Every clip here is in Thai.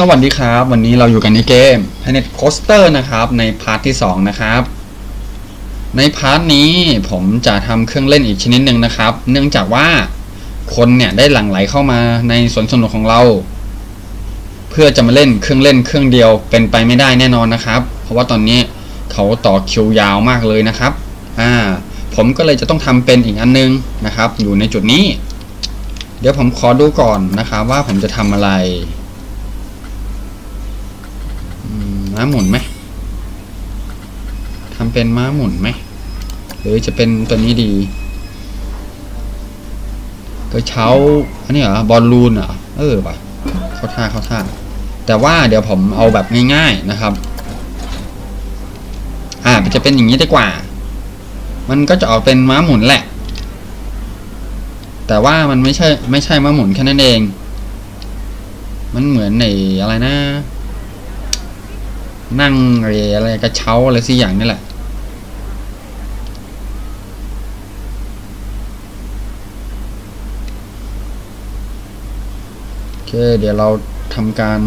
สวัสดีครับ วันนี้เราอยู่กันในเกม Planet Coaster นะครับ ในพาร์ทที่ 2 นะครับ ในพาร์ทนี้ผมจะทำเครื่องเล่นอีกชนิดหนึ่งนะครับ เนื่องจากว่าคนเนี่ยได้หลั่งไหลเข้ามาในสวนสนุกของเรา เพื่อจะมาเล่นเครื่องเล่นเครื่องเดียวเป็นไปไม่ได้แน่นอนนะครับ เพราะว่าตอนนี้เขาต่อคิวยาวมากเลยนะครับอ่าผมก็เลยจะต้องทำเป็นอีกอันนึงนะครับ อยู่ในจุดนี้ เดี๋ยวผมขอดูก่อนนะครับว่าผมจะทำอะไร อื ม้าหมุนไหมทำเป็นม้าหมุนไหมหรือจะเป็นตัวนี้ดีกระเช้าอันนี้เหรอบอลลูนเหรอเออป่ะเข้าท่าเข้าท่า แต่ว่าเดี๋ยวผมเอาแบบง่าย ๆนะครับ อ่าจะเป็นอย่างนี้ดีกว่า มันก็จะออกเป็นม้าหมุนแหละ แต่ว่ามันไม่ใช่ไม่ใช่ม้าหมุนแค่นั้นเอง มันเหมือนในอะไรนะ นั่งอะไรอะไรกระเช้าอะไรสักอย่างนี่แหละโอเค เดี๋ยวเราทำการ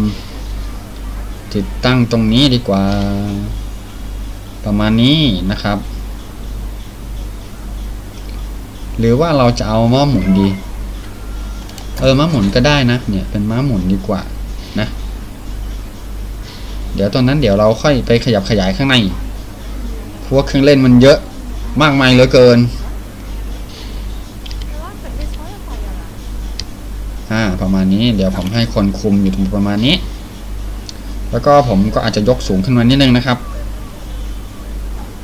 ติดตั้งตรงนี้ดีกว่า ประมาณนี้นะครับ หรือว่าเราจะเอาม้าหมุนดี เออม้าหมุนก็ได้นะ เนี่ยเป็นม้าหมุนดีกว่า เดี๋ยวตอนนั้นเดี๋ยวเราค่อยไปขยับขยายข้างใน พว่าเครื่องเล่นมันเยอะมากมายเหลือเกินอ่าประมาณนี้เดี๋ยวผมให้คนคุมอยู่ตรงประมาณนี้ แล้วก็ผมก็อาจจะยกสูงขึ้นมานิดนึงนะครับ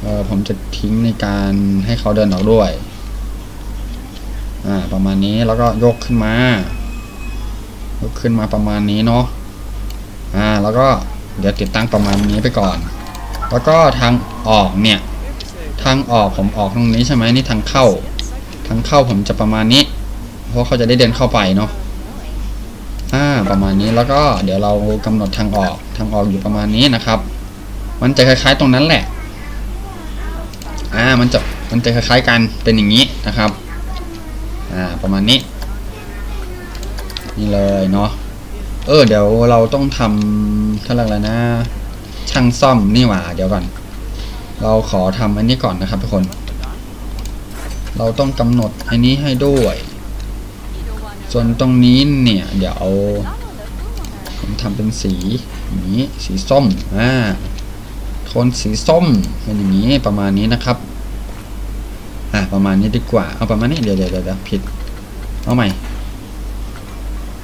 เออผมจะทิ้งในการให้เขาเดินออกด้วยอ่าประมาณนี้แล้วก็ยกขึ้นมายกขึ้นมาประมาณนี้เนาะอ่าแล้วก็ เดี๋ยวติดตั้งประมาณนี้ไปก่อน แล้วก็ทางออกเนี่ย ทางออกผมออกตรงนี้ใช่ไหมนี่ทางเข้า ทางเข้าผมจะประมาณนี้ เพราะเขาจะได้เดินเข้าไปเนาะ อ่า ประมาณนี้แล้วก็เดี๋ยวเรากำหนดทางออก ทางออกอยู่ประมาณนี้นะครับ มันจะคล้ายๆตรงนั้นแหละ อ่า มันจะ มันจะคล้ายๆกัน เป็นอย่างนี้นะครับ อ่า ประมาณนี้ นี่เลยเนาะ เออ เดี๋ยวเราต้องทำเขาเรียกอะไรนะ ช่างซ่อมนี่หว่า เดี๋ยวก่อน เราขอทำอันนี้ก่อนนะครับทุกคน เราต้องกำหนดอันนี้ให้ด้วยส่วนตรงนี้เนี่ย เดี๋ยวผมทำเป็นสีอย่างนี้สีส้มอ่าโทนสีส้มเป็นอย่างนี้ประมาณนี้นะครับ อ่าประมาณนี้ดีกว่า เอาประมาณนี้เดี๋ยวเดี๋ยวเดี๋ยวผิด เอาใหม่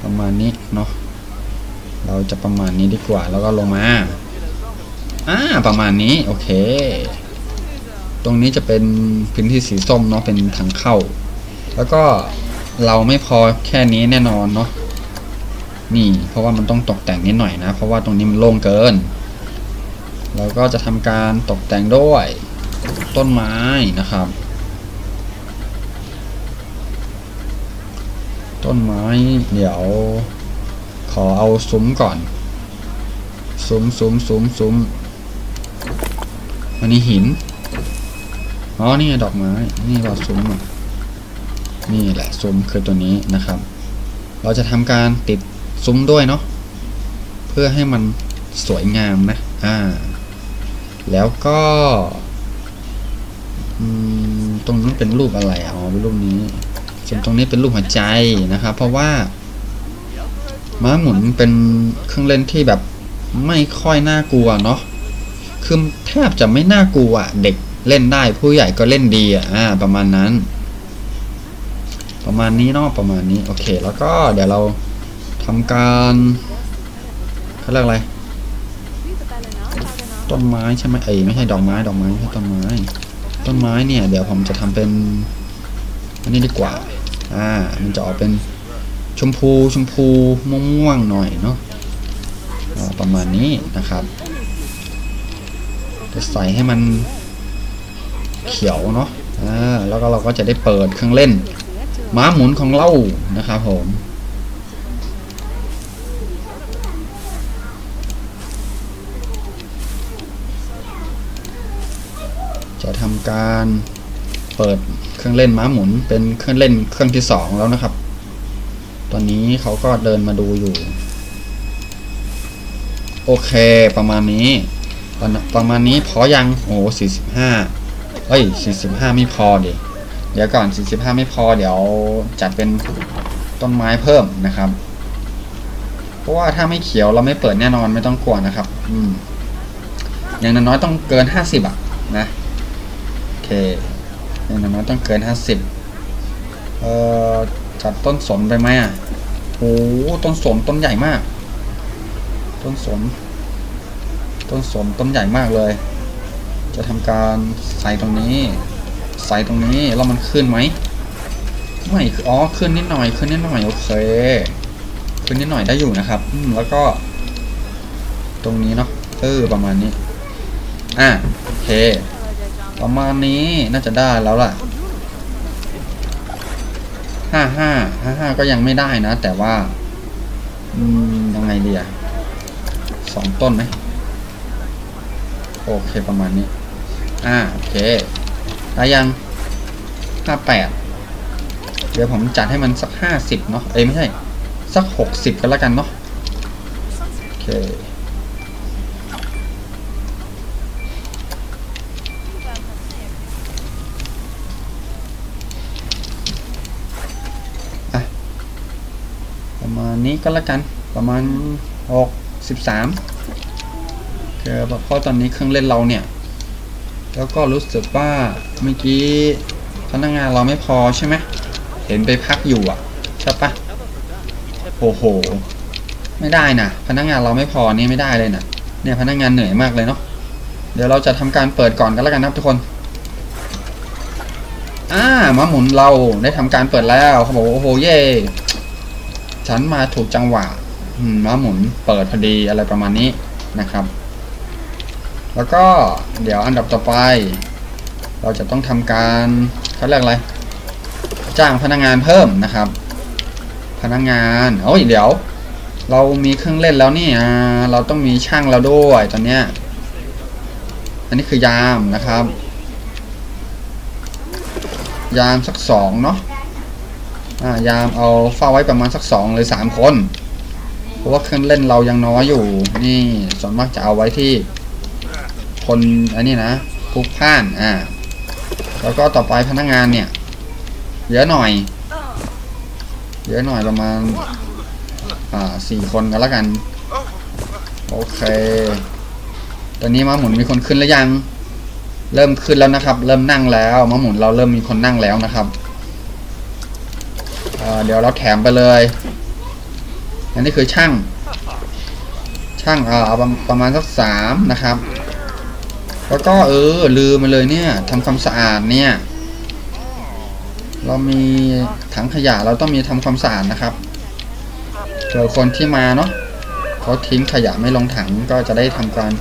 ประมาณนี้เนาะ เราจะประมาณนี้ดีกว่าแล้วก็ลงมาอ่าประมาณนี้โอเค ตรงนี้จะเป็นพื้นที่สีส้มเนาะเป็นทางเข้า แล้วก็เราไม่พอแค่นี้แน่นอนเนาะนี่ เพราะว่ามันต้องตกแต่งนิดหน่อยนะ เพราะว่าตรงนี้มันโล่งเกิน เราก็จะทำการตกแต่งด้วยต้นไม้นะครับ ต้นไม้เดี๋ยว ขอเอาซุ้มก่อน ซุ้มซุ้มซุ้มซุ้มอันนี้หิน อ๋อ นี่ดอกไม้ นี่ว่าซุ้มอะนี่แหละซุ้มคือตัวนี้นะครับ เราจะทำการติดซุ้มด้วยเนาะ เพื่อให้มันสวยงามนะ อ่า แล้วก็ตรงนั้นเป็นรูปอะไรอ๋อเป็นรูปนี้ส่วนตรงนี้เป็นรูปหัวใจนะครับ เพราะว่า ม้าหมุนเป็นเครื่องเล่นที่แบบไม่ค่อยน่ากลัวเนาะ คือแทบจะไม่น่ากลัวเด็กเล่นได้ผู้ใหญ่ก็เล่นดีอะประมาณนั้น ประมาณนี้เนาะประมาณนี้ โอเค แล้วก็เดี๋ยวเราทำการเขาเรียกอะไร ต้นไม้ใช่ไหมเอ้ยไม่ใช่ดอกไม้ดอกไม้ไม่ใช่ต้นไม้ ต้นไม้เนี่ย เดี๋ยวผมจะทำเป็นอันนี้ดีกว่า อ่า มันจะออกเป็น ชมพูชมพูม่วงๆหน่อยเนาะประมาณนี้นะครับ จะใส่ให้มันเขียวเนาะอ่าแล้วก็เราก็จะได้เปิดเครื่องเล่น ม้าหมุนของเรานะครับผมจะทำการเปิดเครื่องเล่นม้าหมุนเป็นเครื่องเล่นเครื่องที่สองแล้วนะครับ ตอนนี้เขาก็เดินมาดูอยู่ โอเค ประมาณนี้ประมาณประมาณนี้พอยังโอ้สี่สิบห้าเอ้ยสี่สิบห้าไม่พอดิเดี๋ยวก่อนสี่สิบห้าไม่พอเดี๋ยวจัดเป็นต้นไม้เพิ่มนะครับ เพราะว่าถ้าไม่เขียวเราไม่เปิดแน่นอนไม่ต้องกลัวนะครับ อืม อย่างน้อยๆต้องเกินห้าสิบอะ นะโอเค อย่างน้อยๆต้องเกินห้าสิบเอ่อจัดต้นสนไปไหมอะ โอ้ต้นสนต้นใหญ่มาก ต้นสน ต้นสนต้นใหญ่มากเลย จะทำการใส่ตรงนี้ ใส่ตรงนี้แล้วมันขึ้นไหมไม่อ๋อขึ้นนิดหน่อยขึ้นนิดหน่อยโอเคขึ้นนิดหน่อยได้อยู่นะครับอืมแล้วก็ ตรงนี้เนาะเออประมาณนี้ อะโอเค ประมาณนี้น่าจะได้แล้วล่ะ ห้าห้าห้าห้าก็ยังไม่ได้นะ แต่ว่า อืมยังไงดีอะสองต้นไหมโอเคประมาณนี้ อ่าโอเคได้ยังห้าแปดเดี๋ยวผมจัดให้มันสักห้าสิบเนาะเอ้ยไม่ใช่ สักหกสิบก็แล้วกันเนาะโอเค ประมาณนี้ ก็แล้วกัน ประมาณหกสิบสามคือเพราะตอนนี้เครื่องเล่นเราเนี่ย แล้วก็รู้สึกว่าเมื่อกี้พนักงานเราไม่พอใช่ไหมเห็นไปพักอยู่อะใช่ปะโอ้โห ไม่ได้นะพนักงานเราไม่พอนี่ไม่ได้เลยนะเนี่ยพนักงานเหนื่อยมากเลยเนาะเดี๋ยวเราจะทำการเปิดก่อนกันแล้วกันนะครับทุกคนอ่ามาหมุนเราได้ทำการเปิดแล้วเขาบอกโอ้โหเย่ ฉันมาถูกจังหวะม้าหมุนเปิดพอดีอะไรประมาณนี้นะครับ แล้วก็เดี๋ยวอันดับต่อไป เราจะต้องทำการเขาเรียกอะไร จ้างพนักงานเพิ่มนะครับ พนักงานโอ้ยเดี๋ยว เรามีเครื่องเล่นแล้วนี่เราต้องมีช่างเราด้วยตอนเนี้ยอันนี้คือยามนะครับ ยามสักสองเนาะ อ่ายามเอาเฝ้าไว้ประมาณสักสองหรือสามคน เพราะว่าเครื่องเล่นเรายังน้อยอยู่ นี่ส่วนมากจะเอาไว้ที่ คนอันนี้นะพุกพล่านอ่าแล้วก็ต่อไปพนักงานเนี่ย เยอะหน่อย เยอะหน่อยประมาณ อ่าสี่คนกันแล้วกัน โอเค ตอนนี้มาหมุนมีคนขึ้นแล้วยัง เริ่มขึ้นแล้วนะครับ เริ่มนั่งแล้วมาหมุนเราเริ่มมีคนนั่งแล้วนะครับ เดี๋ยวเราแถมไปเลยอันนี้คือช่าง ช่างเอาประประมาณสักสามนะครับ แล้วก็เออลืมไปเลยเนี่ยทำความสะอาดเนี่ย เรามีถังขยะเราต้องมีทำความสะอาดนะครับเจอคนที่มาเนาะเขาทิ้งขยะไม่ลงถังก็จะได้ทำการ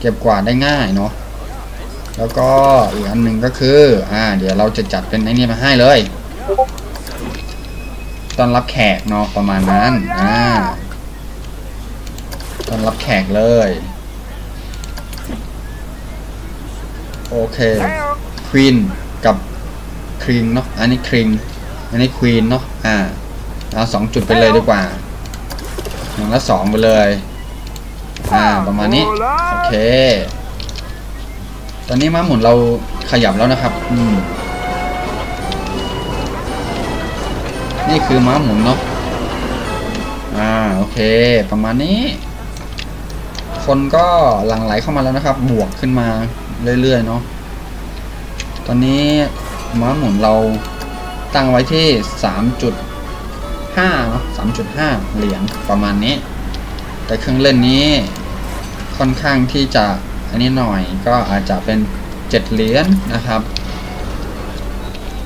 เก็บกวาดได้ง่ายเนาะแล้วก็อีกอันหนึ่งก็คือ อ่า เดี๋ยวเราจะจัดเป็นไอ้นี่มาให้เลย ต้อนรับแขกเนาะประมาณนั้นอ่าต้อนรับแขกเลย โอเคควีนกับครีงเนาะอันนี้ครีงอันนี้ควีนเนาะอ่าเอาสองจุดไปเลยดีกว่าอย่างละสองไปเลยอ่าประมาณนี้โอเค ตอนนี้ม้าหมุนเราขยับแล้วนะครับ อืม นี่คือม้าหมุนเนาะอ่าโอเค ประมาณนี้ คนก็หลั่งไหลเข้ามาแล้วนะครับ บวกขึ้นมาเรื่อยๆเนาะตอนนี้ม้าหมุนเราตั้งไว้ที่ 3.5เนาะ3.5 เหรียญประมาณนี้ แต่เครื่องเล่นนี้ค่อนข้างที่จะอันนี้หน่อยก็อาจจะเป็น 7 เหรียญนะครับ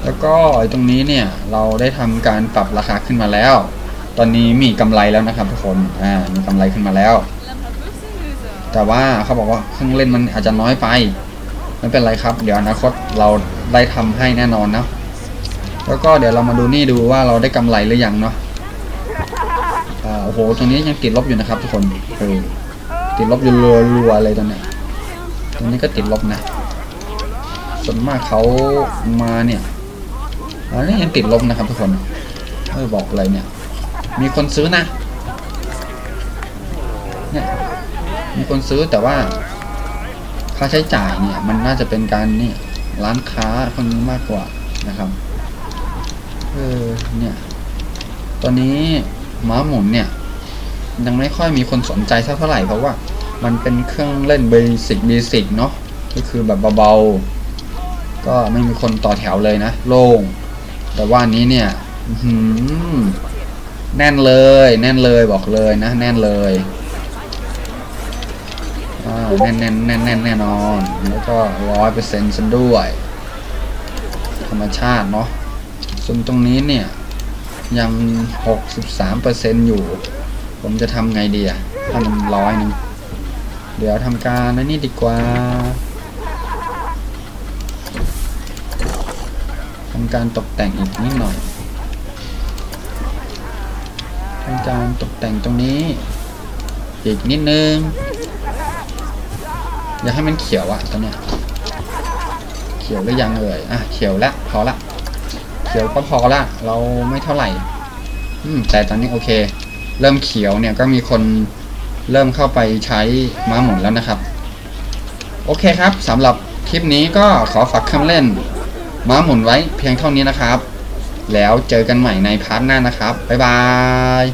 แล้วก็ไอ้ตรงนี้เนี่ยเราได้ทำการปรับราคาขึ้นมาแล้ว ตอนนี้มีกำไรแล้วนะครับทุกคนอ่ามีกำไรขึ้นมาแล้ว แต่ว่าเขาบอกว่าเครื่องเล่นมันอาจจะน้อยไปไม่เป็นไรครับ เดี๋ยวอนาคตเราได้ทำให้แน่นอนนะแล้วก็เดี๋ยวเรามาดูนี่ดูว่าเราได้กำไรหรือยังเนาะอ่าโอ้โหตรงนี้ยังติดลบอยู่นะครับ ทุกคนเออติดลบอยู่รัวๆเลยตอนนี้ตรงนี้ก็ติดลบนะส่วนมากเขามาเนี่ย อันนี้ยังติดลบนะครับทุกคนเออบอกอะไรเนี่ย มีคนซื้อนะ เนี่ย มีคนซื้อแต่ว่า ค่าใช้จ่ายเนี่ย มันน่าจะเป็นการนี่ร้านค้าคนนี้มากกว่านะครับ เออ เนี่ย ตอนนี้ม้าหมุนเนี่ย ยังไม่ค่อยมีคนสนใจเท่าไหร่เพราะว่า มันเป็นเครื่องเล่นเบสิกเบสิกเนาะ ก็คือแบบเบาๆ ก็ไม่มีคนต่อแถวเลยนะ โล่ง แต่ว่านี้เนี่ยแน่นเลย แน่นเลยบอกเลยนะ แน่นเลยแน่นแน่นแน่นแน่นแน่นอน แล้วก็ร้อยเปอร์เซ็นต์ซะด้วย ธรรมชาติเนาะส่วนตรงนี้เนี่ย ยังหกสิบสามเปอร์เซ็นต์อยู่ ผมจะทำไงดีอะถ้ามันร้อยหนึงเดี๋ยวทำการนั่นนี่ดีกว่า ทำการตกแต่งอีกนิดหน่อยทำการตกแต่งตรงนี้ อีกนิดนึง อย่าให้มันเขียวอะตอนเนี้ยเขียวหรือยังเอ่ยอะเขียวล้วพอละเขียวก็พอละเราไม่เท่าไหร่ อืมแต่ตอนนี้โอเค เริ่มเขียวเนี่ยก็มีคนเริ่มเข้าไปใช้ม้าหมุนแล้วนะครับ โอเคครับสำหรับคลิปนี้ก็ขอฝากครื่องเล่น ม้าหมุนไว้เพียงเท่านี้นะครับ แล้วเจอกันใหม่ในพาร์ทหน้านะครับ บ๊ายบาย